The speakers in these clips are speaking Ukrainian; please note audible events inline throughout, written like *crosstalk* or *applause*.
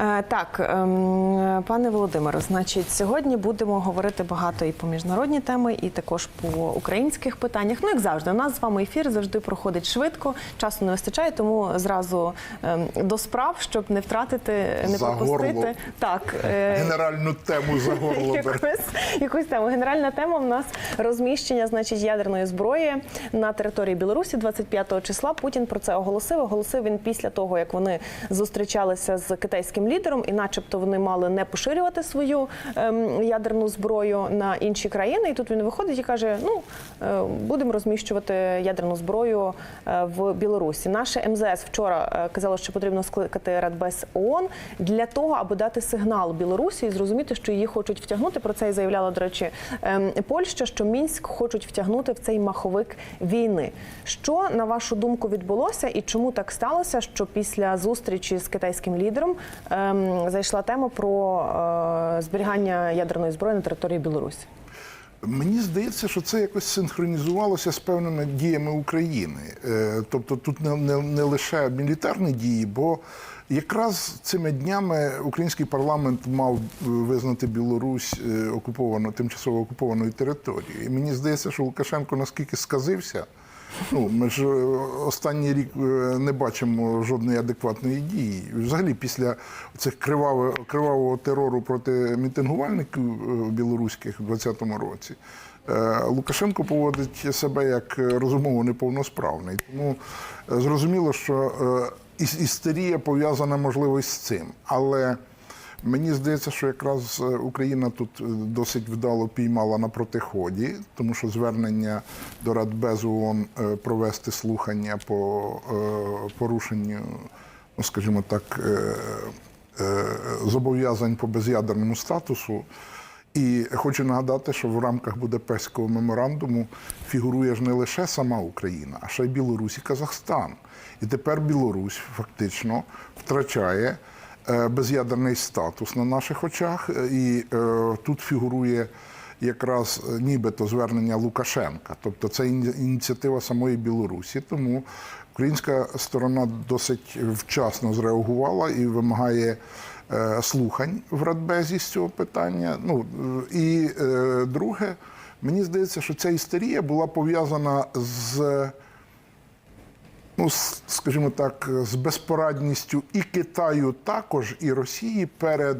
Е, Так, ем, пане Володимире, значить, сьогодні будемо говорити багато і по міжнародні теми, і також по українських питаннях. Ну, як завжди, у нас з вами ефір завжди проходить швидко, часу не вистачає, тому зразу ем, до справ, щоб не втратити, не За пропустити. горло. Так, е, Генеральну тему за горло *laughs* якусь, якусь тему. Генеральна тема в нас розміщення значить, ядерної зброї на території Білорусі 25 числа. Путін про це оголосив. Оголосив він після того, як вони зустрічалися з китайським лідером, і начебто вони мали не поширювати свою ем, ядерну зброю на інші країни. І тут він виходить і каже: ну е, будемо розміщувати ядерну зброю е, в Білорусі. Наше МЗС вчора е, казало, що потрібно скликати Радбез ООН для того, аби дати сигнал Білорусі і зрозуміти, що її хочуть втягнути. Про це і заявляла, до речі, ем, Польща, що Мінськ хочуть втягнути в цей маховик війни. Що на вашу думку відбулося, і чому так сталося, що після зустрічі з китайським лідером зайшла тема про е, зберігання ядерної зброї на території Білорусі? Мені здається, що це якось синхронізувалося з певними діями України. Е, Тобто тут не, не, не лише мілітарні дії, бо якраз цими днями український парламент мав е, визнати Білорусь окупованою, тимчасово окупованою територією. І мені здається, що Лукашенко наскільки сказився. Ну, ми ж е, останній рік е, не бачимо жодної адекватної дії. Взагалі, після цих кривавого, кривавого терору проти мітингувальників е, білоруських у 2020 році. Лукашенко поводить себе як розумово неповносправний. Тому зрозуміло, що істерія пов'язана можливо із цим. Але Мені здається, що якраз е, Україна тут е, досить вдало піймала на протиході, тому що звернення до Радбезу ООН е, провести слухання по порушенню, ну скажімо так, зобов'язань по без'ядерному статусу. І хочу нагадати, що в рамках Будапештського меморандуму фігурує ж не лише сама Україна, а ще й Білорусь і Казахстан. І тепер Білорусь фактично втрачає без'ядерний статус на наших очах, е, і е, тут фігурує якраз е, нібито звернення Лукашенка. Тобто це ініціатива самої Білорусі. Тому українська сторона досить вчасно зреагувала і вимагає е, слухань в Радбезі з цього питання. Ну е, і е, друге, мені здається, що ця істерія була пов'язана з ну, скажімо так, з безпорадністю і Китаю також, і Росії перед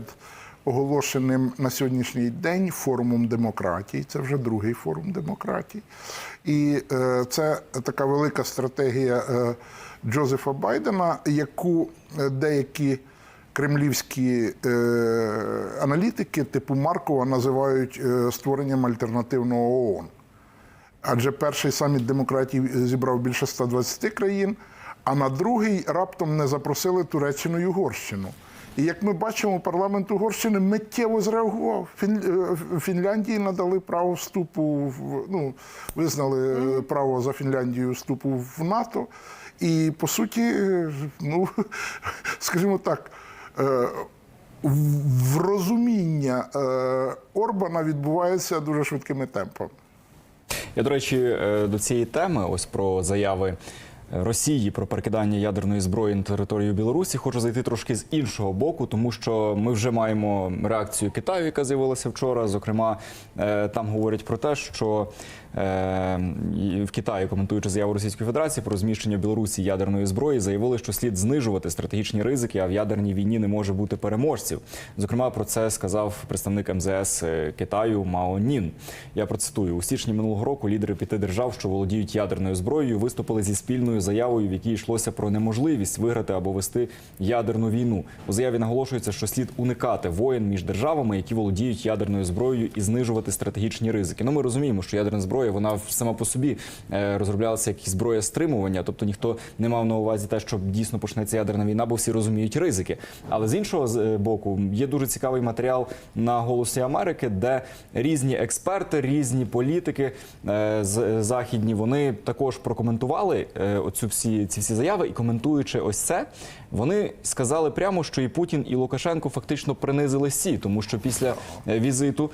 оголошеним на сьогоднішній день форумом демократії. Це вже другий форум демократії. І е, це така велика стратегія е, Джозефа Байдена, яку е, деякі кремлівські е, аналітики типу Маркова називають е, створенням альтернативного ООН. Адже перший саміт демократії зібрав більше 120 країн, а на другий раптом не запросили Туреччину і Угорщину. І як ми бачимо, парламент Угорщини миттєво зреагував. Е, Фінляндії надали право вступу в ну, визнали е, право за Фінляндією вступу в НАТО. І по суті, е, ну *laughs* скажімо так. в- розуміння Орбана відбувається дуже швидкими темпами. Я, до речі, е, до цієї теми, ось про заяви Росії про перекидання ядерної зброї на територію Білорусі, хочу зайти трошки з іншого боку, тому що ми вже маємо реакцію Китаю, яка з'явилася вчора. Зокрема, е, там говорять про те, що в Китаї, коментуючи заяву Російської Федерації про розміщення в Білорусі ядерної зброї, заявили, що слід знижувати стратегічні ризики, а в ядерній війні не може бути переможців. Зокрема, про це сказав представник МЗС Китаю Мао Нін. Я процитую у січні минулого року. Лідери п'яти держав, що володіють ядерною зброєю, виступили зі спільною заявою, в якій йшлося про неможливість виграти або вести ядерну війну. У заяві наголошується, що слід уникати воєн між державами, які володіють ядерною зброєю, і знижувати стратегічні ризики. Ну, ми розуміємо, що ядерна зброя вона сама по собі е, розроблялася як зброя стримування, тобто ніхто не мав на увазі те, що дійсно почнеться ядерна війна, бо всі розуміють ризики. Але з іншого е, боку є дуже цікавий матеріал на голосі Америки, де різні експерти, різні політики е, західні вони також прокоментували оцю всі ці всі заяви, і коментуючи ось це, вони сказали прямо, що і Путін, і Лукашенко фактично принизили сі, тому що після візиту,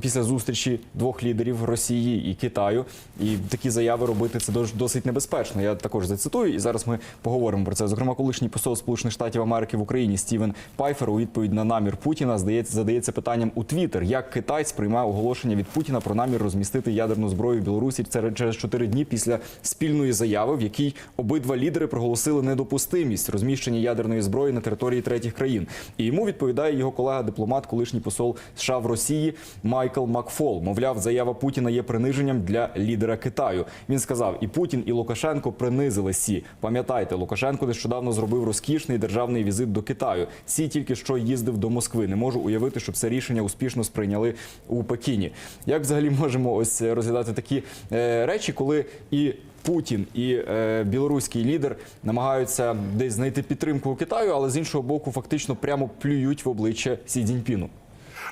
після зустрічі двох лідерів Росії і Китаю. І такі заяви робити це дос- досить небезпечно. Я також зацитую, і зараз ми поговоримо про це. Зокрема, колишній посол Сполучених Штатів Америки в Україні Стівен Пайфер у відповідь на намір Путіна здається задається питанням у Твіттер, як Китай сприймає оголошення від Путіна про намір розмістити ядерну зброю в Білорусі через чотири дні після спільної заяви, в якій обидва лідери проголосили недопустимість розміщення ядерної зброї на території третіх країн. І йому відповідає його колега, дипломат, колишній посол США в Росії Майкл Макфол. Мовляв, заява Путіна є приниженням для лідера Китаю. Він сказав: і Путін, і Лукашенко принизили Сі. Пам'ятайте, Лукашенко нещодавно зробив розкішний державний візит до Китаю. Сі тільки що їздив до Москви. Не можу уявити, щоб це рішення успішно сприйняли у Пекіні. Як взагалі можемо ось розглядати такі е, речі, коли і Путін і е, білоруський лідер намагаються десь знайти підтримку у Китаю, але з іншого боку, фактично прямо плюють в обличчя Сі Цзіньпіну.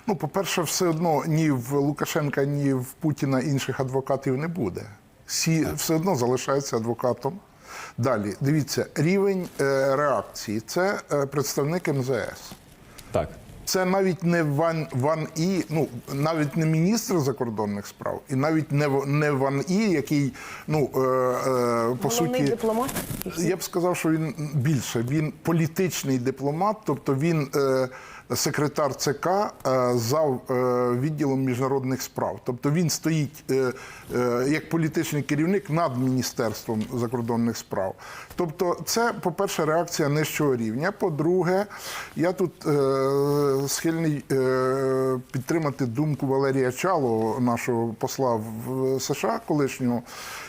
Ну, по-перше, все одно ні в Лукашенка, ні в Путіна інших адвокатів не буде. Сі все одно залишається адвокатом. Далі, дивіться, рівень е, реакції це е, представник МЗС. Так. Це навіть не Ван Ван І, ну навіть не міністр закордонних справ, і навіть не не Ван І, який ну е, е, по Головний суті дипломат. я б сказав, що він більше. Він політичний дипломат, тобто він е, секретар ЦК е, зав е, відділом міжнародних справ. Тобто він стоїть е, як політичний керівник над міністерством закордонних справ. Тобто, це, по-перше, реакція нижчого рівня. По-друге, я тут схильний підтримати думку Валерія Чалого, нашого посла в США колишнього,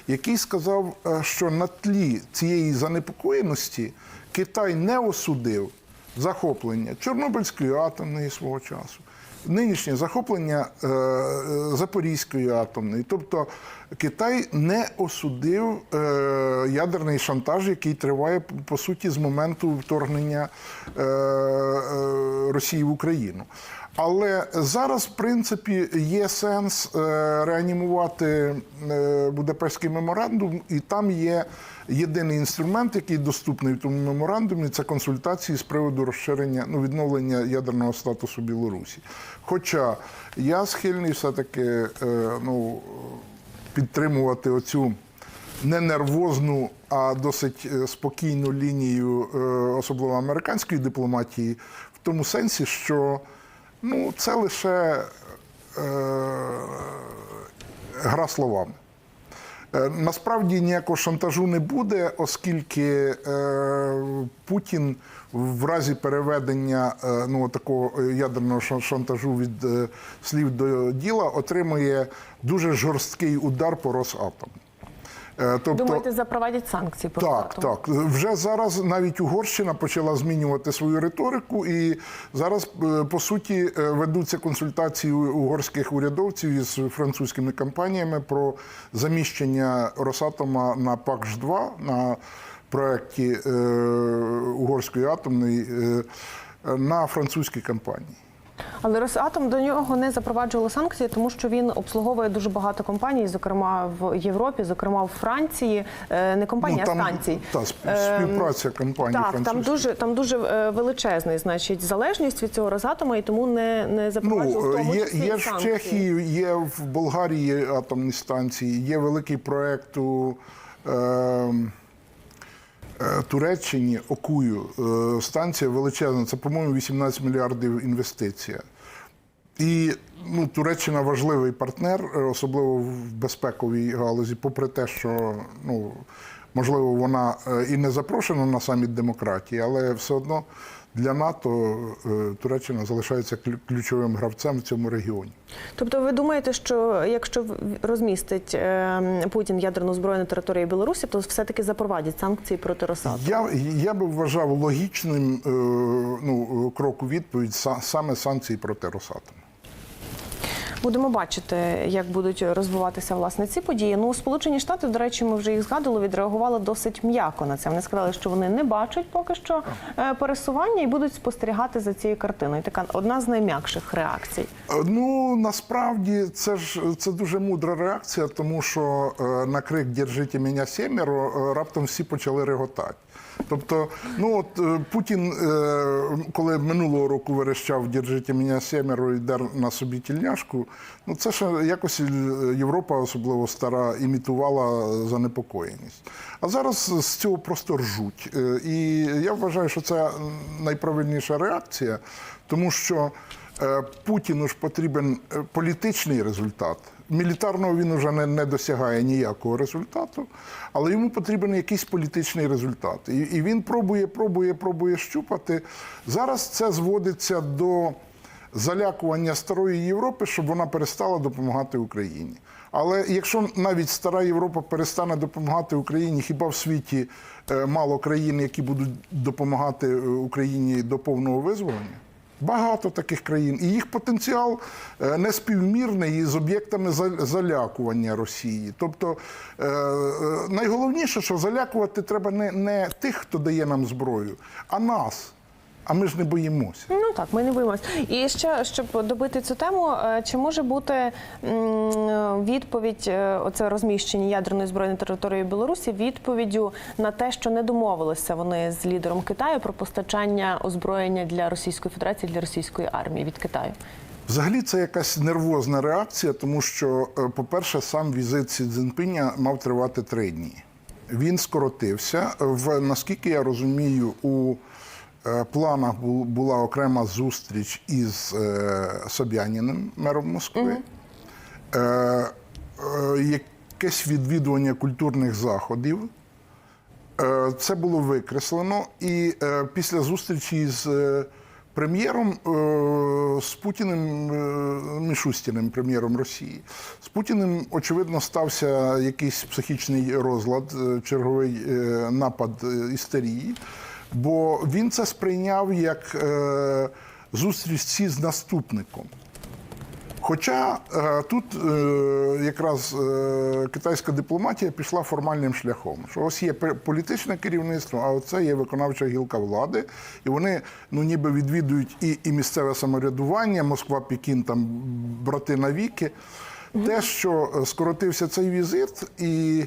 який сказав, що на тлі цієї занепокоєності Китай не осудив захоплення Чорнобильської атомної свого часу. Нинішнє захоплення е, е, Запорізької атомної, тобто Китай не осудив е, ядерний шантаж, який триває по суті з моменту вторгнення е, е, Росії в Україну. Але зараз, в принципі, є сенс е, реанімувати е, Будапештський меморандум, і там є єдиний інструмент, який доступний в тому меморандумі, це консультації з приводу розширення ну, відновлення ядерного статусу Білорусі. Хоча я схильний все-таки е, ну, підтримувати оцю не нервозну, а досить е, спокійну лінію, е, особливо американської дипломатії, в тому сенсі, що ну, це лише е, гра словами. Е, Насправді ніякого шантажу не буде, оскільки е, Путін в разі переведення е, ну, такого ядерного ша- шантажу від слів до діла отримує дуже жорсткий удар по Росатому. Е, Тобто, Думаєте, запровадять санкції проти так, атому? так. Вже зараз навіть Угорщина почала змінювати свою риторику, і зараз е, по суті е, ведуться консультації угорських урядовців із французькими компаніями про заміщення Росатома на ПАКШ 2 на проєкті е, угорської атомної е, на французькій компанії. Але Росатом до нього не запроваджували санкції, тому що він обслуговує дуже багато компаній, зокрема в Європі, зокрема в Франції. Е, Не компанії, Ну, а там, станцій. та, Ем, співпраця компаній Так, там дуже там дуже е, величезний, значить, залежність від цього Росатома, і тому не, не запроваджували Ну, тому є, числі є ж в. Чехії, є в Болгарії атомні станції, є великий проєкт у е, е, Туреччині Окую. Е, станція величезна, це, по-моєму, 18 мільярдів інвестиція. І ну, Туреччина важливий партнер, е, особливо в безпековій галузі, попри те, що ну, можливо вона е, і не запрошена на саміт демократії, але все одно для НАТО е, Туреччина залишається ключовим гравцем в цьому регіоні. Тобто, ви думаєте, що якщо розмістить е, Путін ядерну зброю на території Білорусі, то все-таки запровадять санкції проти Росату? Я, я би вважав логічним е, ну, крок у відповідь са- саме санкції проти Росатому. Будемо бачити, як будуть розвиватися власне ці події. Ну, Сполучені Штати, до речі, ми вже їх згадували, відреагували досить м'яко на це. Вони сказали, що вони не бачать поки що е, пересування і будуть спостерігати за цією картиною. Така одна з найм'якших реакцій. Е, Ну насправді це ж це дуже мудра реакція, тому що е, на крик «Держите мене сімеро» раптом всі почали реготати. Тобто, ну от е, Путін, е, коли минулого року верещав «Держите мене сімеро» і дер на собі тільняшку, Ну це ще якось е, Європа, особливо стара, імітувала занепокоєність. А зараз з цього просто ржуть. І я вважаю, що це найправильніша реакція, тому що Путіну ж потрібен е, політичний результат. Мілітарного він вже не, не досягає ніякого результату, але йому потрібен якийсь політичний результат. І, і він пробує, пробує, пробує щупати. Зараз це зводиться до залякування старої Європи, щоб вона перестала допомагати Україні. Але якщо навіть стара Європа перестане допомагати Україні, хіба в світі е, мало країн, які будуть допомагати е, Україні до повного визволення? Багато таких країн, і їх потенціал е, неспівмірний з об'єктами за- залякування Росії. Тобто е, е, найголовніше, що залякувати треба не, не тих, хто дає нам зброю, а нас. А ми ж не боїмося. Ну так, ми не боїмося. І ще щоб добити цю тему, е, чи може бути відповідь, е, оце розміщення ядерної зброї на території Білорусі, відповіддю на те, що не домовилися вони з лідером Китаю про постачання озброєння для Російської Федерації для російської армії від Китаю? Взагалі, це якась нервозна реакція, тому що, е, по-перше, сам візит Сі Цзіньпіня мав тривати три дні. Він скоротився. В наскільки я розумію, у е, планах бу- була окрема зустріч із е, Собяніним, мером Москви. Е, е, якесь відвідування культурних заходів. Е, Це було викреслено, і е, після зустрічі з е, прем'єром е, з Путіним е, Мішустіним, прем'єром Росії, з Путіним, очевидно, стався якийсь психічний розлад, е, черговий е, напад е, істерії, бо він це сприйняв як е, зустріч з наступником. Хоча е, тут е, якраз е, китайська дипломатія пішла формальним шляхом, що ось є політичне керівництво, а оце є виконавча гілка влади, і вони ну ніби відвідують і, і місцеве самоврядування, Москва, Пекін, там брати навіки. Те, що скоротився цей візит, і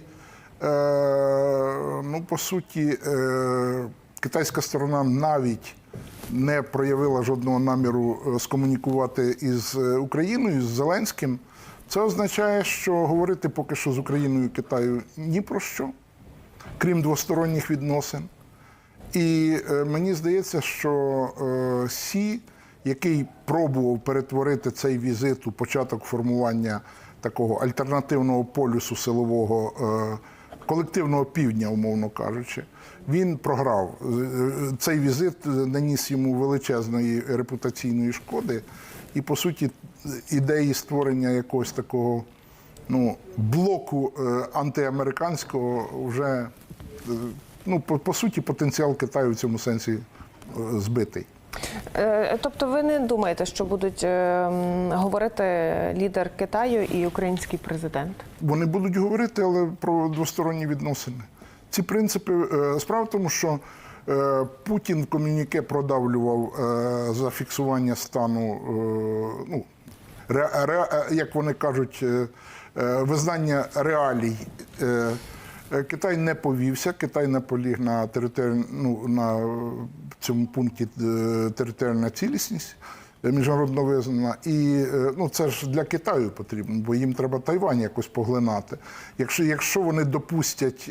е, ну по суті, е, китайська сторона навіть не проявила жодного наміру е, скомунікувати із е, Україною, з Зеленським. Це означає, що говорити поки що з Україною і Китаю ні про що, крім двосторонніх відносин. І е, мені здається, що Сі, який пробував перетворити цей візит у початок формування такого альтернативного полюсу силового колективного півдня, умовно кажучи, він програв. Е, е, Цей візит наніс йому величезної репутаційної шкоди, і по суті, ідеї створення якогось такого ну, блоку е, антиамериканського вже ну, по, по суті, потенціал Китаю в цьому сенсі збитий. Е, Тобто, ви не думаєте, що будуть е, говорити лідер Китаю і український президент? Вони будуть говорити, але про двосторонні відносини. Ці принципи е, справа в тому, що Путін в комюніке продавлював е, за фіксування стану, ну, ре, ре, як вони кажуть, визнання реалій. Е, Китай не повівся, Китай наполіг на територі, ну, на е, цьому пункті е, територіальна цілісність міжнародно визнана. І ну, це ж для Китаю потрібно, бо їм треба Тайвань якось поглинати. Якщо, якщо вони допустять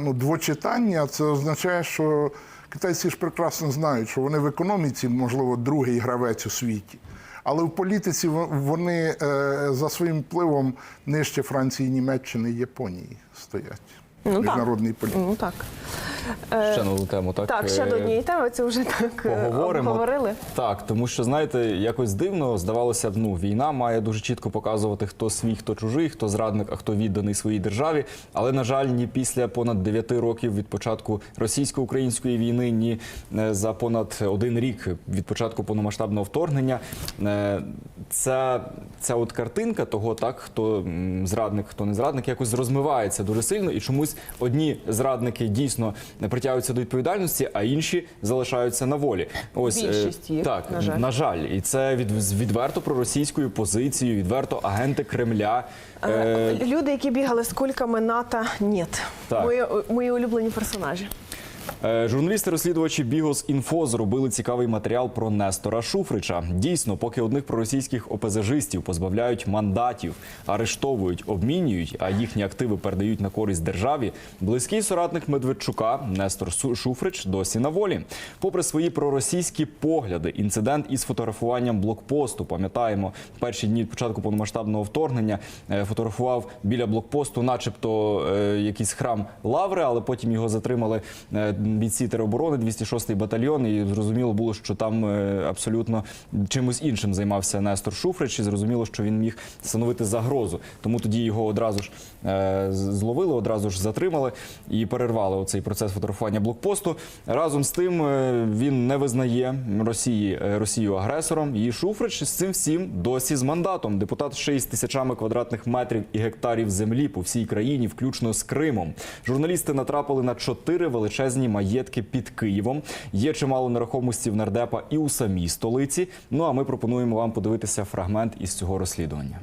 ну, двочитання, це означає, що китайці ж прекрасно знають, що вони в економіці, можливо, другий гравець у світі. Але в політиці во- вони е, за своїм впливом нижче Франції, Німеччини і Японії стоять. Ну. Міжнародний політик. Ну так. Ще на одну тему, так? Так, ще Е, до однієї теми, це вже так е, Поговоримо. обговорили. Так, тому що знаєте, якось дивно здавалося б, ну війна має дуже чітко показувати, хто свій, хто чужий, хто зрадник, а хто відданий своїй державі. Але на жаль, ні після понад 9 років від початку російсько-української війни, ні е, за понад один рік від початку повномасштабного вторгнення. е, Ця, ця от картинка того, так хто зрадник, хто не зрадник, якось розмивається дуже сильно, і чомусь одні зрадники дійсно притягуються до відповідальності, а інші залишаються на волі. Ось е, Більшість їх, так на жаль. на жаль, і це від з відверто проросійською позицією, відверто агенти Кремля. Е, Люди, які бігали з кульками НАТО, ні. Так. Мої, мої улюблені персонажі. Е, Журналісти-розслідувачі Бігос Інфо зробили цікавий матеріал про Нестора Шуфрича. Дійсно, поки одних проросійських ОПЗЖистів позбавляють мандатів, арештовують, обмінюють, а їхні активи передають на користь державі. Близький соратник Медведчука Нестор Шуфрич досі на волі. Попри свої проросійські погляди, інцидент із фотографуванням блокпосту. Пам'ятаємо, перші дні початку повномасштабного вторгнення е, фотографував біля блокпосту, начебто е, якийсь храм Лаври, але потім його затримали бійці тероборони, 206-й батальйон, і зрозуміло було, що там е, абсолютно чимось іншим займався Нестор Шуфрич, і зрозуміло, що він міг становити загрозу. Тому тоді його одразу ж е, зловили, одразу ж затримали і перервали оцей процес фотографування блокпосту. Разом з тим е, він не визнає Росії Росію агресором. І Шуфрич з цим всім досі з мандатом. Депутат ще й з тисячами квадратних метрів і гектарів землі по всій країні, включно з Кримом. Журналісти натрапили на чотири величезні маєтки під Києвом. Є чимало нерухомості в нардепа і у самій столиці. Ну а ми пропонуємо вам подивитися фрагмент із цього розслідування.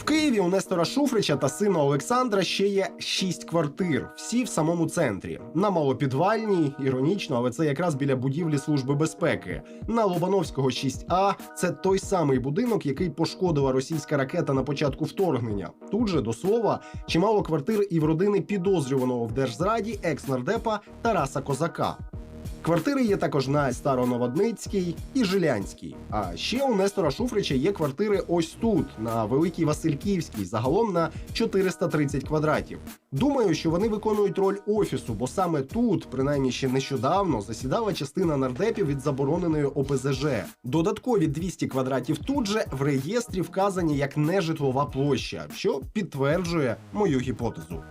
В Києві у Нестора Шуфрича та сина Олександра ще є шість квартир, всі в самому центрі. На малопідвальній, іронічно, але це якраз біля будівлі Служби безпеки. На Лобановського 6А це той самий будинок, який пошкодила російська ракета на початку вторгнення. Тут же, до слова, чимало квартир і в родини підозрюваного в держзраді екс-нардепа Тараса Козака. Квартири є також на Староноводницькій і Жилянській. А ще у Нестора Шуфрича є квартири ось тут, на Великій Васильківській, загалом на 430 квадратів. Думаю, що вони виконують роль офісу, бо саме тут, принаймні ще нещодавно, засідала частина нардепів від забороненої ОПЗЖ. Додаткові 200 квадратів тут же в реєстрі вказані як нежитлова площа, що підтверджує мою гіпотезу.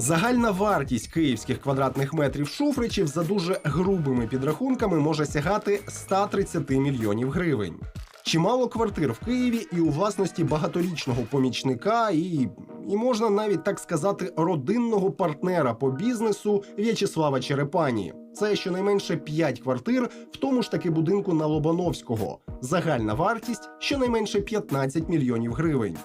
Загальна вартість київських квадратних метрів шуфричів за дуже грубими підрахунками може сягати 130 мільйонів гривень. Чимало квартир в Києві і у власності багаторічного помічника, і, і можна навіть так сказати, родинного партнера по бізнесу В'ячеслава Черепані. Це щонайменше 5 квартир в тому ж таки будинку на Лобановського. Загальна вартість щонайменше 15 мільйонів гривень.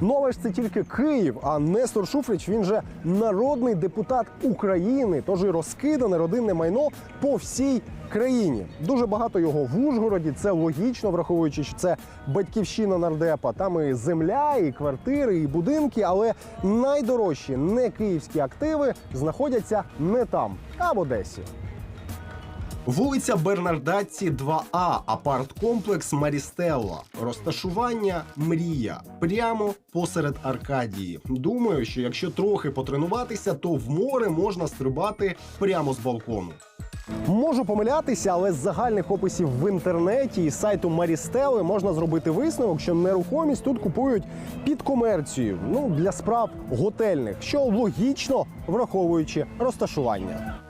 Ну але ж це тільки Київ, а Нестор Шуфрич він же народний депутат України, тож і розкидане родинне майно по всій країні. Дуже багато його в Ужгороді. Це логічно, враховуючи, що це батьківщина нардепа. Там і земля, і квартири, і будинки. Але найдорожчі не київські активи знаходяться не там, а в Одесі. Вулиця Бернардатці 2А, апарт-комплекс Марістелла. Розташування Мрія прямо посеред Аркадії. Думаю, що якщо трохи потренуватися, то в море можна стрибати прямо з балкону. Можу помилятися, але з загальних описів в інтернеті і сайту Марістели можна зробити висновок, що нерухомість тут купують під комерцію, ну для справ готельних, що логічно враховуючи розташування.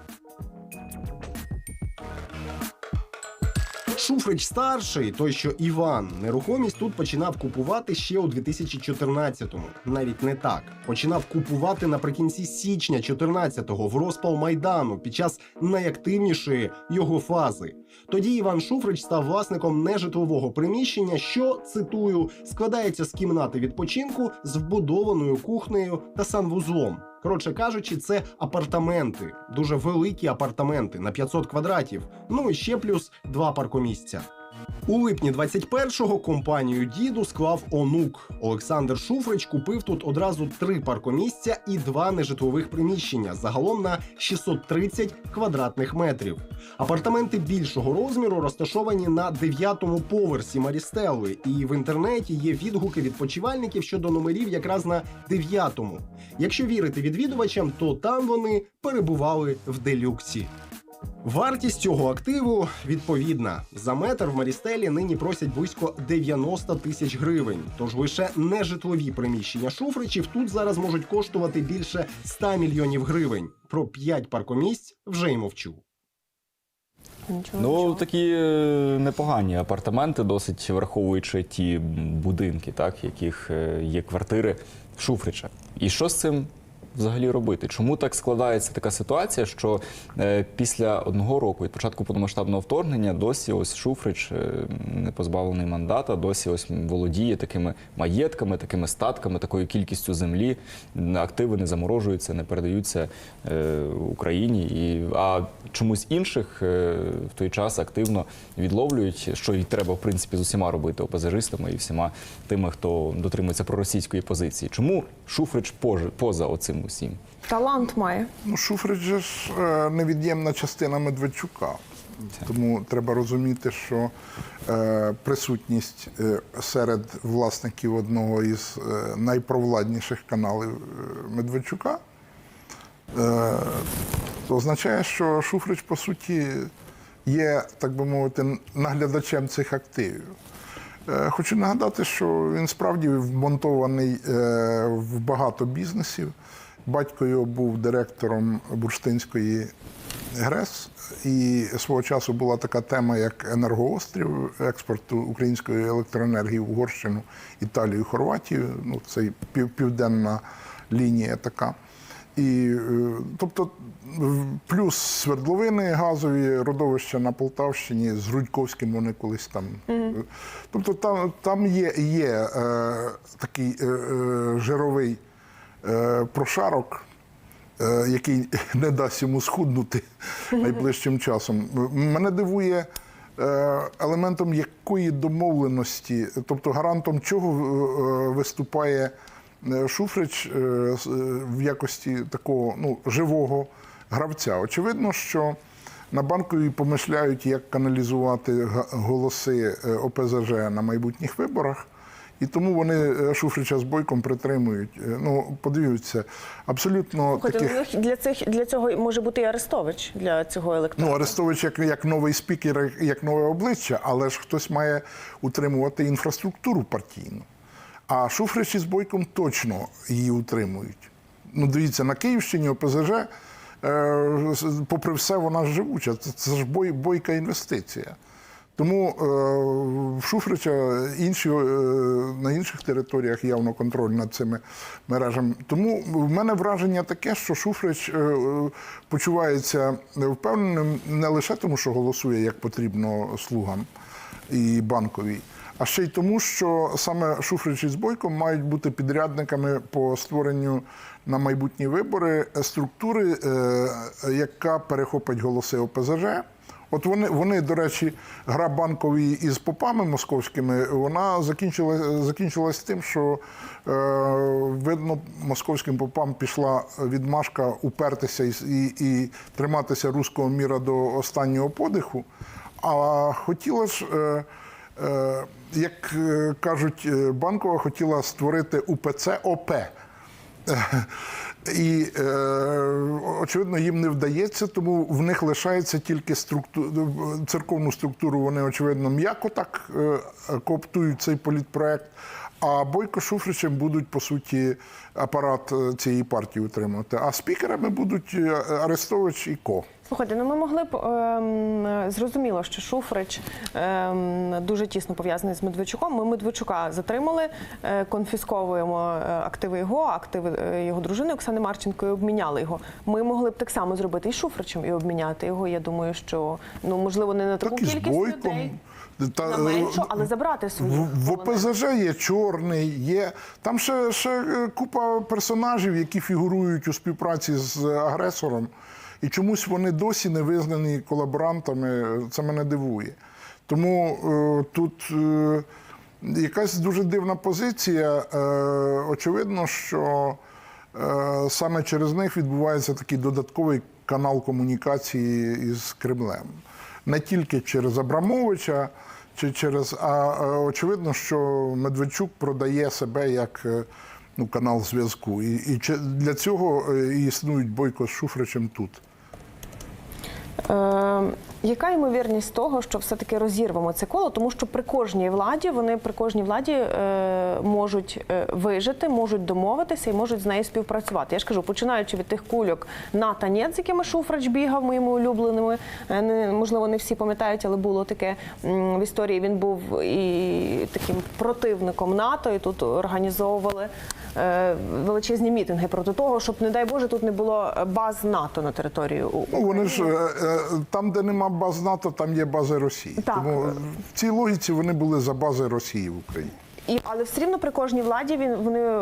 Шуфрич старший, той що Іван, нерухомість тут починав купувати ще у 2014-му. Навіть не так. Починав купувати наприкінці січня 14-го в розпал майдану під час найактивнішої його фази. Тоді Іван Шуфрич став власником нежитлового приміщення, що цитую складається з кімнати відпочинку з вбудованою кухнею та санвузлом. Коротше кажучи, це апартаменти, дуже великі апартаменти на 500 квадратів. Ну і ще плюс два паркомісця. У липні 21-го компанію діду склав онук. Олександр Шуфрич купив тут одразу три паркомісця і два нежитлових приміщення, загалом на 630 квадратних метрів. Апартаменти більшого розміру розташовані на 9-му поверсі Марістелли, і в інтернеті є відгуки відпочивальників щодо номерів якраз на 9-му. Якщо вірити відвідувачам, то там вони перебували в делюксі. Вартість цього активу відповідна. За метр в Марістелі нині просять близько 90 тисяч гривень. Тож лише нежитлові приміщення шуфричів тут зараз можуть коштувати більше 100 мільйонів гривень. Про 5 паркомісць вже й мовчу. Нічого, Ну нічого. такі е, непогані апартаменти, досить враховуючи ті будинки, так, яких е, є квартири Шуфрича. І що з цим взагалі робити? Чому так складається така ситуація, що е, після одного року від початку повномасштабного вторгнення досі ось Шуфрич е, не позбавлений мандата, досі ось володіє такими маєтками, такими статками, такою кількістю землі. Активи не заморожуються, не передаються е, Україні. І, а чомусь інших в той час активно відловлюють, що і треба в принципі з усіма робити опозажистами і всіма тими, хто дотримується проросійської позиції. Чому Шуфрич поза оцим усім? Талант має. Ну, Шуфрич же ж е, невід'ємна частина Медведчука. Тому треба розуміти, що е, присутність е, серед власників одного із е, найпровладніших каналів е, Медведчука е, означає, що Шуфрич, по суті, є, так би мовити, наглядачем цих активів. Е, Хочу нагадати, що він справді вмонтований е, в багато бізнесів. Батько його був директором бурштинської ГРЕС, і свого часу була така тема, як енергоострів експорту української електроенергії в Угорщину, Італію, Хорватію. Ну, це південна лінія така. І, е, тобто, плюс свердловини газові родовища на Полтавщині з Рудьковським вони колись там. е, Тобто там, там є, є е, такий е, е, жировий прошарок, е, який *laughs* не дасть йому схуднути найближчим часом. Мене дивує е, елементом якої домовленості, тобто гарантом чого е, виступає е, Шуфрич е, е, в якості такого ну, живого гравця. Очевидно, що на банковій помишляють, як каналізувати голоси е, ОПЗЖ на майбутніх виборах. І тому вони е, Шуфрича з бойком притримують. Е, Ну, подивіться, абсолютно Слухайте, таких. для цих для цього може бути і Арестович для цього Ну. Арестович як, як новий спікер, як- нове обличчя, але ж хтось має утримувати інфраструктуру партійну. А Шуфрич із Бойком точно її утримують. Ну, дивіться, на Київщині ОПЗЖ, е, попри все, вона живуча. Це, це ж бой, бойка інвестиція. Тому е, в Шуфрича інші, е, на інших територіях явно контроль над цими мережами. Тому в мене враження таке, що Шуфрич е, почувається впевненим не лише тому, що голосує як потрібно слугам і банковій, а ще й тому, що саме Шуфрич із Бойком мають бути підрядниками по створенню на майбутні вибори структури, яка перехопить голоси ОПЗЖ. От вони, вони, до речі, гра банкові із попами московськими, вона закінчилась, закінчилась тим, що е, видно, московським попам пішла відмашка упертися і, і, і триматися руського міра до останнього подиху. А хотіла ж, е, е, як е, кажуть, е, банкова хотіла створити УПЦ ОП. І е, очевидно, їм не вдається, тому в них лишається тільки структу... церковну структуру. Вони очевидно м'яко так е, кооптують цей політпроект. А Бойко Шуфричем будуть по суті апарат е, цієї партії утримувати. А спікерами будуть е, Арестович і Ко. Слухайте, ну ми могли б ем, зрозуміло, що Шуфрич ем, дуже тісно пов'язаний з Медведчуком. Ми Медведчука затримали, е, конфісковуємо е, активи його, активи е, його дружини Оксани Марченко і обміняли його. Ми могли б так само зробити і Шуфричем і обміняти його. Я думаю, що ну можливо не на таку Так кількість Бойком. людей. Та, На е, меншу, але забрати свої В, в ОПЗЖ є чорний, є там ще, ще купа персонажів, які фігурують у співпраці з агресором, і чомусь вони досі не визнані колаборантами. Це мене дивує. Тому е, тут е, якась дуже дивна позиція. Е, очевидно, що е, саме через них відбувається такий додатковий канал комунікації із Кремлем. Не тільки через Абрамовича, чи через, а е, очевидно, що Медведчук продає себе як е, ну, канал зв'язку. І, і для цього е, існують Бойко з Шуфричем тут. Е, яка ймовірність того, що все-таки розірвемо це коло, тому що при кожній владі вони при кожній владі е, можуть е, вижити, можуть домовитися і можуть з нею співпрацювати. Я ж кажу, починаючи від тих кульок на танець, з якими Шуфрач бігав, моїми улюбленими. Е, не, можливо, не всі пам'ятають, але було таке в історії. Він був і таким противником НАТО, і тут організовували величезні мітинги проти того, щоб, не дай Боже, тут не було баз НАТО на території України. Ну, вони ж е, е, там, де нема баз НАТО, там є бази Росії. Так. Тому в цій логіці вони були за бази Росії в Україні. І, але все рівно при кожній владі він вони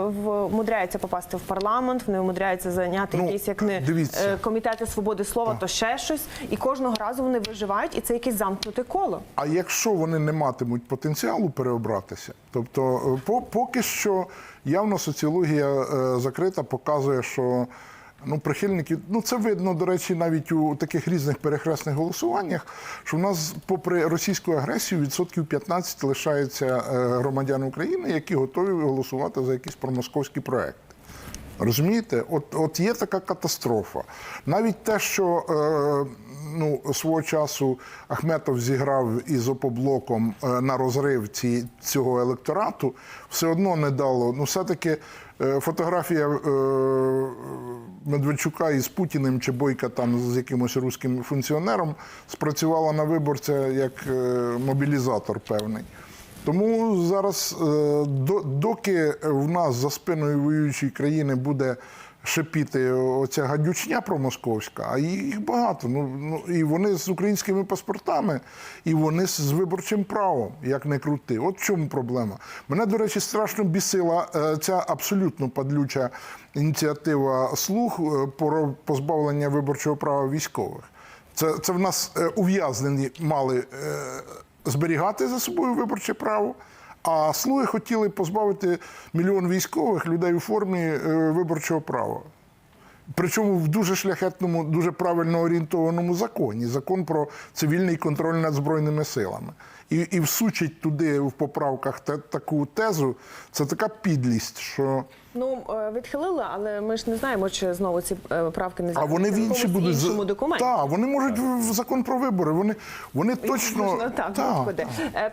вмудряються попасти в парламент, вони вмудряються зайняти Ну, якісь як не дивіться. е, комітети свободи слова, то ще щось. І кожного разу вони виживають, і це якесь замкнуте коло. А якщо вони не матимуть потенціалу переобратися, тобто е, по, поки що явно соціологія е, закрита показує, що ну, прихильники, ну це видно, до речі, навіть у таких різних перехресних голосуваннях, що в нас, попри російську агресію, відсотків 15 лишається е, громадян України, які готові голосувати за якісь промосковські проекти. Розумієте, от, от є така катастрофа. Навіть те, що е, ну, свого часу Ахметов зіграв із опоблоком е, на розрив ці, цього електорату, все одно не дало. Ну, все-таки фотографія е, Медведчука із Путіним чи Бойка там з якимось руським функціонером спрацювала на виборця як е, мобілізатор певний. Тому зараз, е, доки в нас за спиною воюючої країни буде шипіти оця гадючня промосковська, а їх багато. Ну, ну і вони з українськими паспортами, і вони з виборчим правом, як не крути. От в чому проблема. Мене, до речі, страшно бісила е, ця абсолютно падлюча ініціатива слуг е, про позбавлення виборчого права військових. Це, це в нас е, ув'язнені мали. зберігати за собою виборче право. А слуги хотіли позбавити мільйон військових людей у формі е, виборчого права. Причому в дуже шляхетному, дуже правильно орієнтованому законі закон про цивільний контроль над збройними силами. І, і всучить туди в поправках та, таку тезу, це така підлість, що Ну е, відхилили, але ми ж не знаємо, чи знову ці е, правки не а вони в інші будуть іншому документі. Так, вони можуть в в закон про вибори. Вони, вони точно Можна так, Так, господи. так. Е,